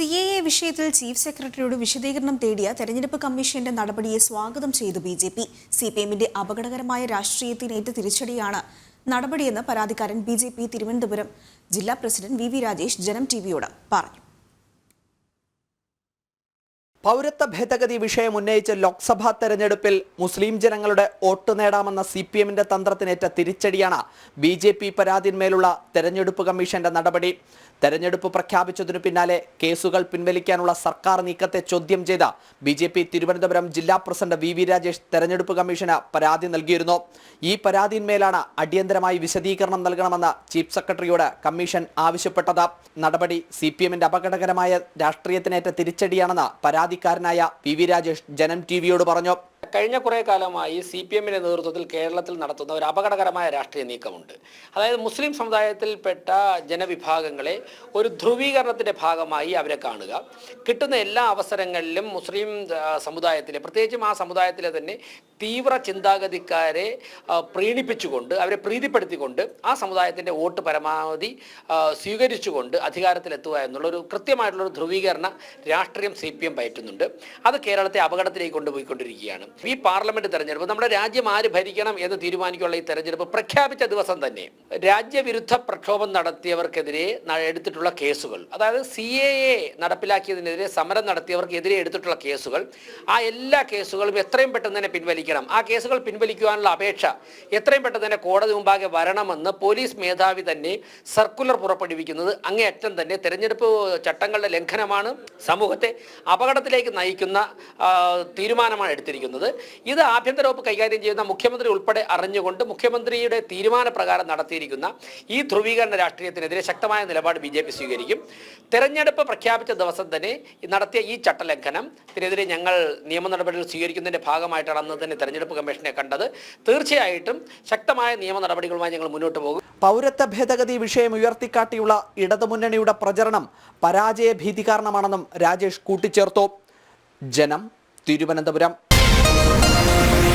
C A A വിഷയത്തിൽ chief സെക്രട്ടറിയോട് വിശദീകരണം തേടിയ തെരഞ്ഞെടുപ്പ് കമ്മീഷന്റെ നടപടിയെ സ്വാഗതം ചെയ്തു B J P. C P എമ്മിന്റെ അപകടകരമായ രാഷ്ട്രീയത്തിനേറ്റ തിരിച്ചടിയാണ് നടപടിയെന്ന് പരാതിക്കാരൻ ബി ജെ പി തിരുവനന്തപുരം ജില്ലാ പ്രസിഡന്റ് വി വി രാജേഷ് ജനം ടിവിയോട് പറഞ്ഞു. പൗരത്വ ഭേദഗതി വിഷയം ഉന്നയിച്ച് ലോക്സഭാ തെരഞ്ഞെടുപ്പിൽ മുസ്ലിം ജനങ്ങളുടെ വോട്ട് നേടാമെന്ന സി പി എമ്മിന്റെ തന്ത്രത്തിനേറ്റ തിരിച്ചടിയാണ് ബി ജെ പി പരാതിന്മേലുള്ള തെരഞ്ഞെടുപ്പ് കമ്മീഷന്റെ നടപടി. തെരഞ്ഞെടുപ്പ് പ്രഖ്യാപിച്ചതിനു പിന്നാലെ കേസുകൾ പിൻവലിക്കാനുള്ള സർക്കാർ നീക്കത്തെ ചോദ്യം ചെയ്ത ബി ജെ പി തിരുവനന്തപുരം ജില്ലാ പ്രസിഡന്റ് വി വി രാജേഷ് തെരഞ്ഞെടുപ്പ് കമ്മീഷന് പരാതി നൽകിയിരുന്നു. ഈ പരാതിന്മേലാണ് അടിയന്തരമായി വിശദീകരണം നൽകണമെന്ന് ചീഫ് സെക്രട്ടറിയോട് കമ്മീഷൻ ആവശ്യപ്പെട്ടത്. നടപടി സി പി എമ്മിന്റെ അപകടകരമായ രാഷ്ട്രീയത്തിനേറ്റ തിരിച്ചടിയാണെന്ന് പരാതിക്കാരനായ P V Rajesh Janam T വിയോട് പറഞ്ഞു. കഴിഞ്ഞ കുറേ കാലമായി സി പി എമ്മിന്റെ നേതൃത്വത്തിൽ കേരളത്തിൽ നടത്തുന്ന ഒരു അപകടകരമായ രാഷ്ട്രീയ നീക്കമുണ്ട്. അതായത് മുസ്ലിം സമുദായത്തിൽപ്പെട്ട ജനവിഭാഗങ്ങളെ ഒരു ധ്രുവീകരണത്തിന്റെ ഭാഗമായി അവരെ കാണുക. കിട്ടുന്ന എല്ലാ അവസരങ്ങളിലും മുസ്ലിം സമുദായത്തിലെ പ്രത്യേകിച്ചും ആ സമുദായത്തിലെ തന്നെ തീവ്ര ചിന്താഗതിക്കാരെ പ്രീണിപ്പിച്ചുകൊണ്ട് അവരെ പ്രീതിപ്പെടുത്തിക്കൊണ്ട് ആ സമുദായത്തിന്റെ വോട്ട് പരമാവധി സ്വീകരിച്ചുകൊണ്ട് അധികാരത്തിലെത്തുക എന്നുള്ളൊരു കൃത്യമായിട്ടുള്ളൊരു ധ്രുവീകരണ രാഷ്ട്രീയം സി പി എം പയറ്റുന്നുണ്ട്. അത് കേരളത്തെ അപകടത്തിലേക്ക് കൊണ്ടുപോയിക്കൊണ്ടിരിക്കുകയാണ്. ഈ പാർലമെന്റ് തെരഞ്ഞെടുപ്പ് നമ്മുടെ രാജ്യം ആര് ഭരിക്കണം എന്ന് തീരുമാനിക്കാനുള്ള ഈ തെരഞ്ഞെടുപ്പ് പ്രഖ്യാപിച്ച ദിവസം തന്നെ രാജ്യവിരുദ്ധ പ്രക്ഷോഭം നടത്തിയവർക്കെതിരെ എടുത്തിട്ടുള്ള കേസുകൾ. അതായത് സി എ എ നടപ്പിലാക്കിയതിനെതിരെ സമരം നടത്തിയവർക്കെതിരെ എടുത്തിട്ടുള്ള കേസുകൾ. ആ എല്ലാ കേസുകളും എത്രയും പെട്ടെന്ന് തന്നെ പിൻവലിക്കണം. ആ കേസുകൾ പിൻവലിക്കുവാനുള്ള അപേക്ഷ എത്രയും പെട്ടെന്ന് തന്നെ കോടതി മുമ്പാകെ വരണമെന്ന് പോലീസ് മേധാവി തന്നെ സർക്കുലർ പുറപ്പെടുവിക്കുന്നത് അങ്ങേയറ്റം തന്നെ. തെരഞ്ഞെടുപ്പ് ചട്ടങ്ങളുടെ ലംഘനമാണ് സമൂഹത്തെ അപകടത്തിലേക്ക് നയിക്കുന്ന തീരുമാനമാണ് എടുത്തിരിക്കുന്നത്. ഇത് ആഭ്യന്തര വകുപ്പ് കൈകാര്യം ചെയ്യുന്ന മുഖ്യമന്ത്രി ഉൾപ്പെടെ അറിഞ്ഞുകൊണ്ട് മുഖ്യമന്ത്രിയുടെ തീരുമാനപ്രകാരം നടത്തിയിരിക്കുന്ന ഈ ധ്രുവീകരണ രാഷ്ട്രീയത്തിനെതിരെ ശക്തമായ നിലപാട് ബി ജെ പി സ്വീകരിക്കും. തെരഞ്ഞെടുപ്പ് പ്രഖ്യാപിച്ച ദിവസം തന്നെ നടത്തിയ ഈ ചട്ടലംഘനം ഇതിനെതിരെ ഞങ്ങൾ നിയമ നടപടികൾ സ്വീകരിക്കുന്നതിന്റെ ഭാഗമായിട്ടാണ് അന്ന് തന്നെ തെരഞ്ഞെടുപ്പ് കമ്മീഷനെ കണ്ടത്. തീർച്ചയായിട്ടും ശക്തമായ നിയമ നടപടികളുമായി ഞങ്ങൾ മുന്നോട്ട് പോകും. പൗരത്വ ഭേദഗതി വിഷയം ഉയർത്തിക്കാട്ടിയുള്ള ഇടതുമുന്നണിയുടെ പ്രചരണം പരാജയ ഭീതി കാരണമാണെന്നും രാജേഷ് കൂട്ടിച്ചേർത്തു. ജനം തിരുവനന്തപുരം. Thank you.